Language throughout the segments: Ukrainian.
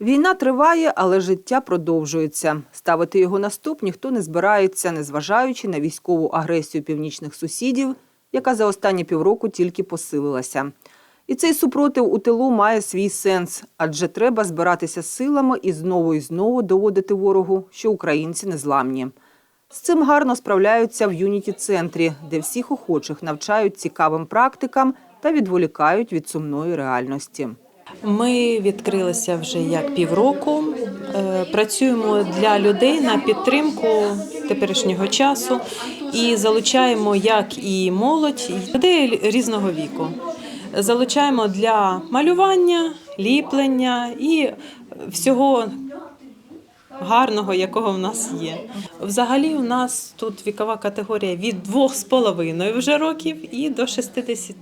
Війна триває, але життя продовжується. Ставити його на стоп ніхто не збирається, незважаючи на військову агресію північних сусідів, яка за останні півроку тільки посилилася. І цей супротив у тилу має свій сенс, адже треба збиратися силами і знову і знову доводити ворогу, що українці незламні. З цим гарно справляються в юніті-центрі, де всіх охочих навчають цікавим практикам та відволікають від сумної реальності. Ми відкрилися вже як півроку. Е, Працюємо для людей на підтримку теперішнього часу і залучаємо як і молодь, і людей різного віку. Залучаємо для малювання, ліплення і всього гарного, якого в нас є. Взагалі, у нас тут вікова категорія від двох з половиною вже років і до 60.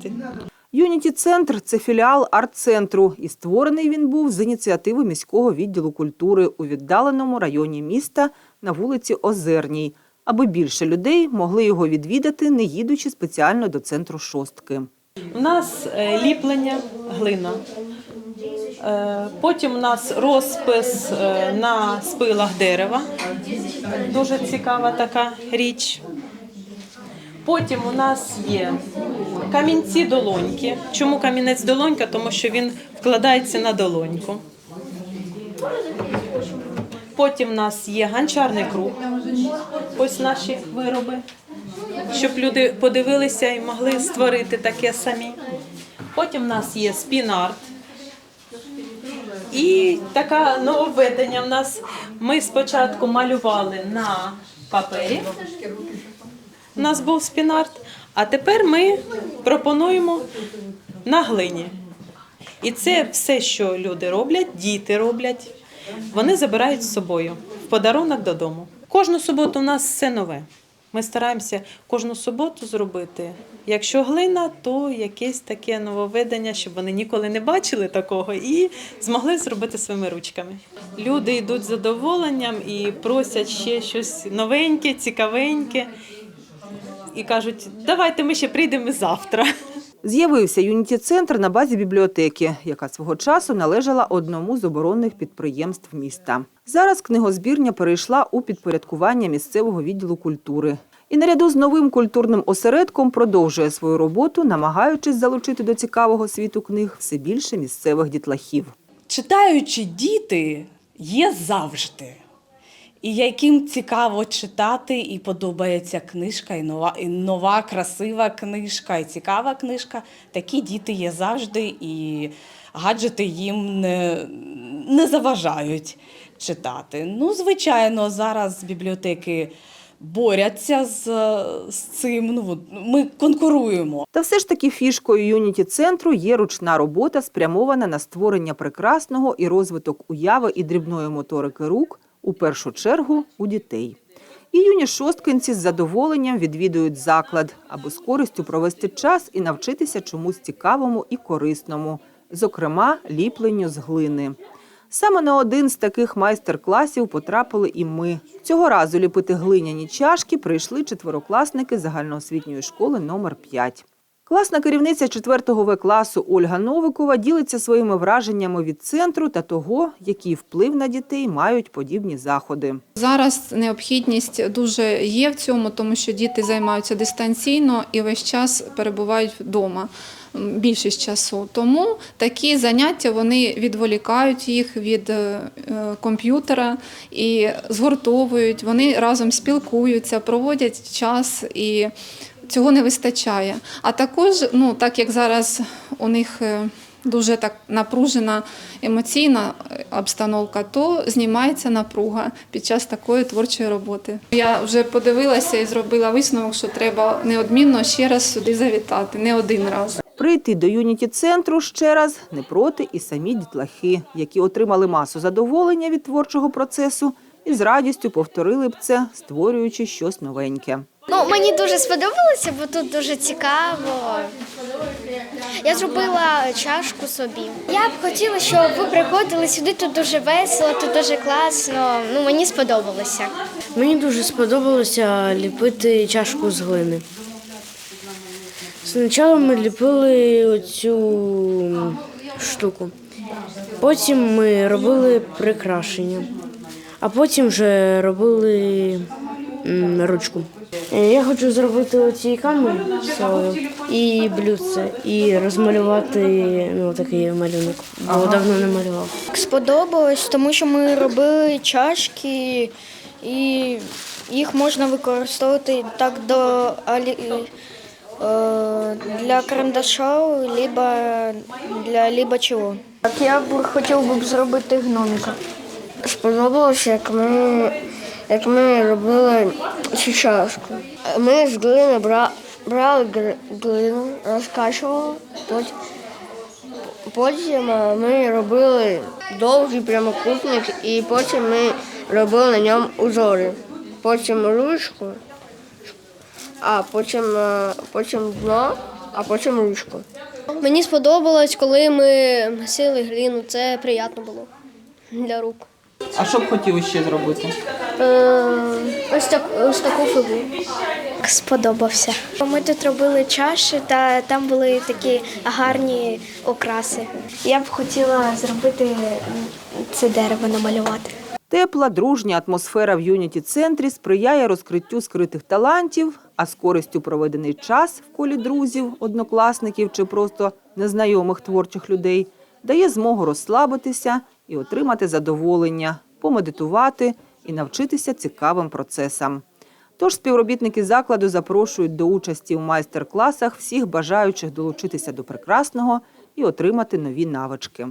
Юніті Центр це філіал арт-центру, і створений він був з ініціативи міського відділу культури у віддаленому районі міста на вулиці Озерній, аби більше людей могли його відвідати, не їдучи спеціально до центру шостки. У нас е, ліплення глина. Е, Потім у нас розпис е, на спилах дерева. Дуже цікава така річ. Потім у нас є камінці долоньки. Чому камінець долонька? Тому що він вкладається на долоньку. Потім у нас є ганчарний круг. Ось наші вироби щоб люди подивилися і могли створити таке самі. Потім в нас є спін-арт. І таке нововведення в нас. Ми спочатку малювали на папері. У нас був спін-арт, а тепер ми пропонуємо на глині. І це все, що люди роблять, діти роблять, вони забирають з собою в подарунок додому. Кожну суботу у нас все нове. Ми стараємося кожну суботу зробити. Якщо глина, то якесь таке нововведення, щоб вони ніколи не бачили такого і змогли зробити своїми ручками. Люди йдуть з задоволенням і просять ще щось новеньке, цікавеньке. І кажуть, давайте ми ще прийдемо завтра. З'явився юніті центр на базі бібліотеки, яка свого часу належала одному з оборонних підприємств міста. Зараз книгозбірня перейшла у підпорядкування місцевого відділу культури. І наряду з новим культурним осередком продовжує свою роботу, намагаючись залучити до цікавого світу книг все більше місцевих дітлахів. читаючі діти є завжди. І яким цікаво читати, і подобається книжка, і нова, і нова красива книжка, і цікава книжка. Такі діти є завжди, і гаджети їм не, не заважають читати. Ну, звичайно, зараз бібліотеки борються з, з цим. Ну, ми конкуруємо. Та все ж таки фішкою юніті центру є ручна робота, спрямована на створення прекрасного і розвиток уяви і дрібної моторики рук, у першу чергу у дітей. І юні шосткинці з задоволенням відвідують заклад, аби з користю провести час і навчитися чомусь цікавому і корисному, зокрема ліпленню з глини. Саме на один з таких майстер-класів потрапили і ми. Цього разу ліпити глиняні чашки прийшли четверокласники загальноосвітньої школи номер 5. Класна керівниця 4 В класу Ольга Новикова ділиться своїми враженнями від центру та того, який вплив на дітей мають подібні заходи. Зараз необхідність дуже є в цьому, тому що діти займаються дистанційно і весь час перебувають вдома. Більшість часу. Тому такі заняття вони відволікають їх від е, комп'ютера і згуртовують, вони разом спілкуються, проводять час і цього не вистачає. А також, ну так як зараз у них е, дуже так напружена емоційна е, обстановка, то знімається напруга під час такої творчої роботи. Я вже подивилася і зробила висновок, що треба неодмінно ще раз сюди завітати, не один раз. Прийти до юніті центру ще раз не проти і самі дітлахи, які отримали масу задоволення від творчого процесу і з радістю повторили б це, створюючи щось новеньке. Ну, мені дуже сподобалося, бо тут дуже цікаво. Я зробила чашку собі. Я б хотіла, щоб ви приходили сюди. Тут дуже весело, тут дуже класно. Ну, мені сподобалося. Мені дуже сподобалося ліпити чашку з глини. Спочатку ми ліпили оцю штуку. Потім ми робили прикрашення, а потім вже робили ручку. Е, Я хочу зробити оці соло і блюдце, і розмалювати ну, такий малюнок, бо давно не малював. Сподобалось, тому що ми робили чашки і їх можна використовувати так до алі- е, для карандаша, либо для либо чого. Так я б хотів би зробити гномика. Сподобалося, як ми, як ми робили цю чашку. Ми з глини бра, брали глину, розкачували, потім, потім ми робили довгий прямокутник і потім ми робили на ньому узори. Потім ручку, а потім, потім дно, а потім ручку. Мені сподобалось, коли ми гасили глину. Це приємно було для рук. А що б хотіли ще зробити? Ось, так, ось таку фігуру. Сподобався. Ми тут робили чаші, та там були такі гарні окраси. Я б хотіла зробити це дерево намалювати. Тепла, дружня атмосфера в юніті-центрі сприяє розкриттю скритих талантів, а з користю проведений час в колі друзів, однокласників чи просто незнайомих творчих людей дає змогу розслабитися і отримати задоволення, помедитувати і навчитися цікавим процесам. Тож співробітники закладу запрошують до участі у майстер-класах всіх бажаючих долучитися до прекрасного і отримати нові навички.